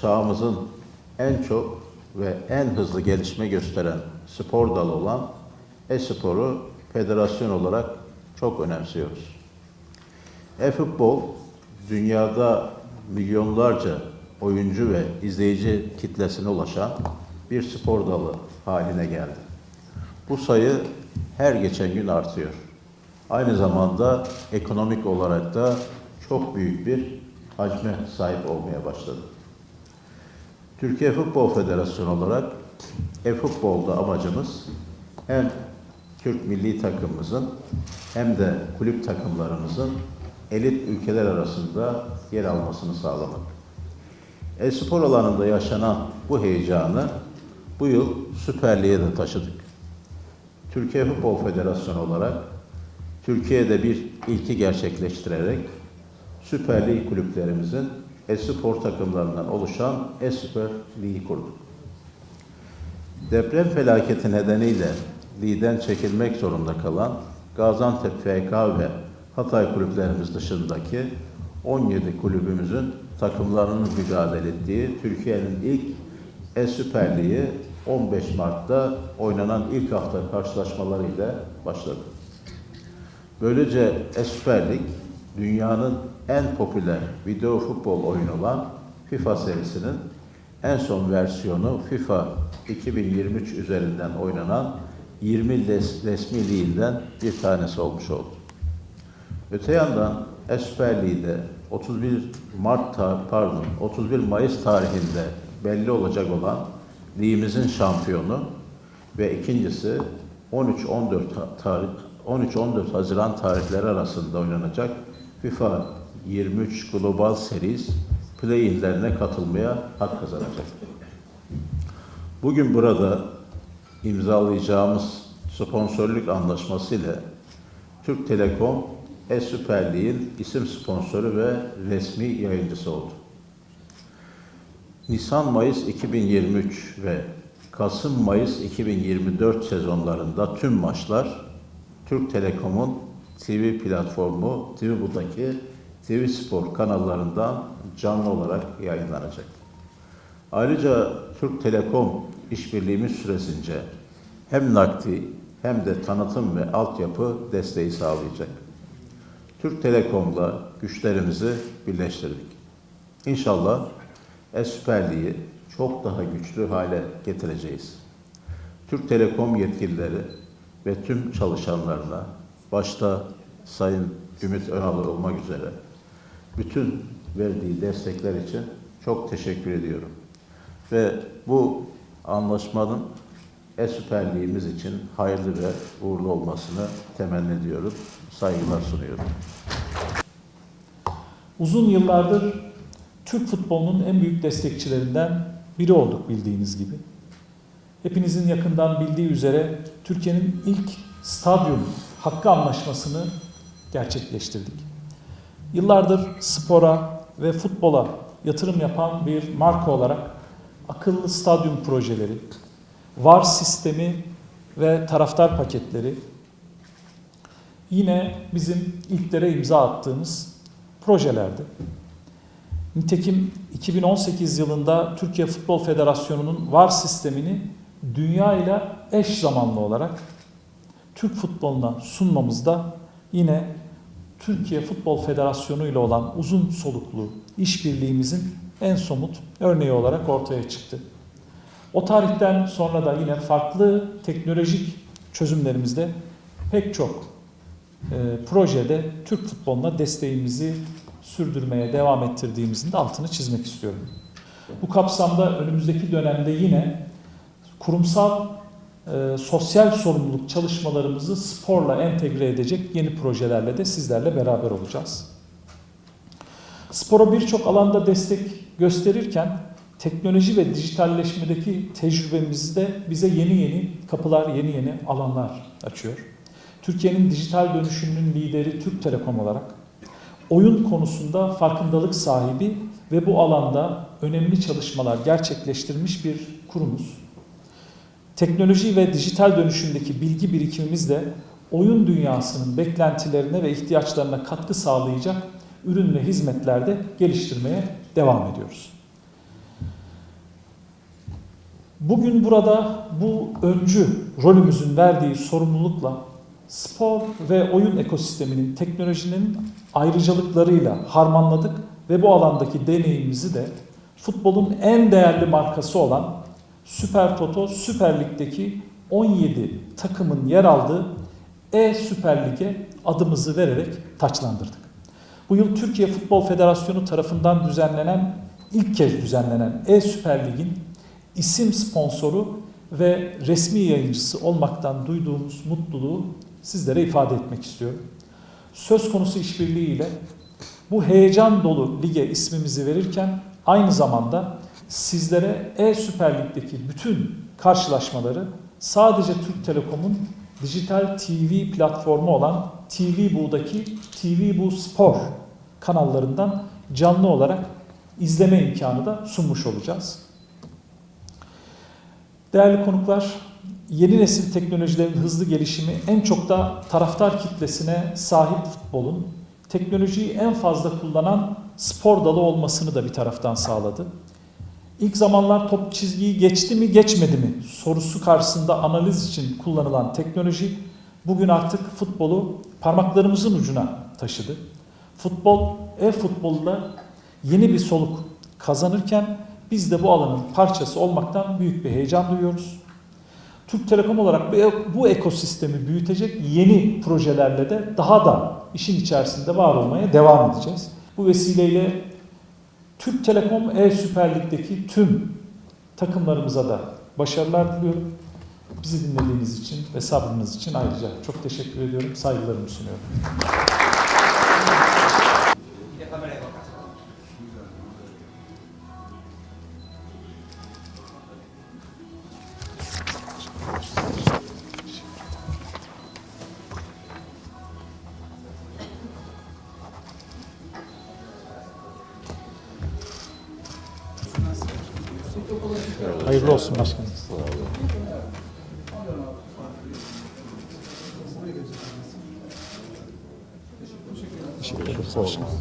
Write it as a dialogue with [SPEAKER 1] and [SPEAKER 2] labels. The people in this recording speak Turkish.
[SPEAKER 1] çağımızın en çok ve en hızlı gelişme gösteren spor dalı olan e-sporu federasyon olarak çok önemsiyoruz. E-futbol dünyada milyonlarca oyuncu ve izleyici kitlesine ulaşan bir spor dalı haline geldi. Bu sayı her geçen gün artıyor. Aynı zamanda ekonomik olarak da çok büyük bir hacme sahip olmaya başladı. Türkiye Futbol Federasyonu olarak e-futbolda amacımız hem Türk milli takımımızın hem de kulüp takımlarımızın elit ülkeler arasında yer almasını sağlamak. E-spor alanında yaşanan bu heyecanı bu yıl Süper Lig'e de taşıdık. Türkiye Futbol Federasyonu olarak Türkiye'de bir ilki gerçekleştirerek Süper Lig kulüplerimizin e-spor takımlarından oluşan e-Süper Lig'i kurduk. Deprem felaketi nedeniyle ligden çekilmek zorunda kalan Gaziantep FK ve Hatay kulüplerimiz dışındaki 17 kulübümüzün takımlarının mücadele ettiği Türkiye'nin ilk E-Süper Ligi 15 Mart'ta oynanan ilk hafta karşılaşmalarıyla başladı. Böylece E-Süper dünyanın en popüler video futbol oyunu olan FIFA serisinin en son versiyonu FIFA 2023 üzerinden oynanan 20 res- resmi liginden bir tanesi olmuş oldu. Öte yandan Esper Lig'de 31 Mart pardon 31 Mayıs tarihinde belli olacak olan ligimizin şampiyonu ve ikincisi 13-14 ta- tarih 13-14 Haziran tarihleri arasında oynanacak FIFA 23 Global Series play-in'lerine katılmaya hak kazanacak. Bugün burada imzalayacağımız sponsorluk anlaşması ile Türk Telekom E-Süper Lig'in isim sponsoru ve resmi yayıncısı oldu. Nisan-Mayıs 2023 ve Kasım-Mayıs 2024 sezonlarında tüm maçlar Türk Telekom'un TV platformu TV Bu'daki TV Spor kanallarından canlı olarak yayınlanacak. Ayrıca Türk Telekom işbirliğimiz süresince hem nakdi hem de tanıtım ve altyapı desteği sağlayacak. Türk Telekom'la güçlerimizi birleştirdik. İnşallah E-Süper Lig'i çok daha güçlü hale getireceğiz. Türk Telekom yetkilileri ve tüm çalışanlarına, başta Sayın Ümit Önalır olmak üzere, bütün verdiği destekler için çok teşekkür ediyorum. Ve bu anlaşmanın E-Süper Lig'imiz için hayırlı ve uğurlu olmasını temenni ediyorum. Saygılar sunuyorum.
[SPEAKER 2] Uzun yıllardır Türk futbolunun en büyük destekçilerinden biri olduk bildiğiniz gibi. Hepinizin yakından bildiği üzere Türkiye'nin ilk stadyum hakkı anlaşmasını gerçekleştirdik. Yıllardır spora ve futbola yatırım yapan bir marka olarak akıllı stadyum projeleri, VAR sistemi ve taraftar paketleri yine bizim ilklere imza attığımız projelerdi. Nitekim 2018 yılında Türkiye Futbol Federasyonu'nun VAR sistemini dünya ile eş zamanlı olarak Türk futboluna sunmamızda yine Türkiye Futbol Federasyonu ile olan uzun soluklu işbirliğimizin en somut örneği olarak ortaya çıktı. O tarihten sonra da yine farklı teknolojik çözümlerimizde pek çok e, projede Türk futboluna desteğimizi sürdürmeye devam ettirdiğimizin de altını çizmek istiyorum. Bu kapsamda önümüzdeki dönemde yine kurumsal e, sosyal sorumluluk çalışmalarımızı sporla entegre edecek yeni projelerle de sizlerle beraber olacağız. Spora birçok alanda destek gösterirken teknoloji ve dijitalleşmedeki tecrübemiz de bize yeni yeni kapılar, yeni yeni alanlar açıyor. Türkiye'nin dijital dönüşümünün lideri Türk Telekom olarak oyun konusunda farkındalık sahibi ve bu alanda önemli çalışmalar gerçekleştirmiş bir kurumuz. Teknoloji ve dijital dönüşümdeki bilgi birikimimiz de oyun dünyasının beklentilerine ve ihtiyaçlarına katkı sağlayacak ürün ve hizmetlerde geliştirmeye devam ediyoruz. Bugün burada bu öncü rolümüzün verdiği sorumlulukla spor ve oyun ekosisteminin teknolojinin ayrıcalıklarıyla harmanladık ve bu alandaki deneyimimizi de futbolun en değerli markası olan Süper Toto Süper Lig'deki 17 takımın yer aldığı E-Süper Lig'e adımızı vererek taçlandırdık. Bu yıl Türkiye Futbol Federasyonu tarafından düzenlenen, ilk kez düzenlenen E-Süper Lig'in isim sponsoru ve resmi yayıncısı olmaktan duyduğumuz mutluluğu sizlere ifade etmek istiyorum. Söz konusu işbirliğiyle bu heyecan dolu lige ismimizi verirken aynı zamanda sizlere E-Süper Lig'deki bütün karşılaşmaları sadece Türk Telekom'un dijital TV platformu olan TV Bu'daki TV Bu Spor kanallarından canlı olarak izleme imkanı da sunmuş olacağız. Değerli konuklar, yeni nesil teknolojilerin hızlı gelişimi en çok da taraftar kitlesine sahip futbolun teknolojiyi en fazla kullanan spor dalı olmasını da bir taraftan sağladı. İlk zamanlar top çizgiyi geçti mi geçmedi mi sorusu karşısında analiz için kullanılan teknoloji bugün artık futbolu parmaklarımızın ucuna taşıdı. Futbol, e-futbolda yeni bir soluk kazanırken biz de bu alanın parçası olmaktan büyük bir heyecan duyuyoruz. Türk Telekom olarak bu- bu ekosistemi büyütecek yeni projelerle de daha da işin içerisinde var olmaya devam edeceğiz. Bu vesileyle Türk Telekom E-Süper Lig'deki tüm takımlarımıza da başarılar diliyorum. Bizi dinlediğiniz için ve sabrınız için ayrıca çok teşekkür ediyorum. Saygılarımı sunuyorum. Hayırlı olsun başkanım.
[SPEAKER 3] Sağ olun. Teşekkür ederim. Teşekkür ederim.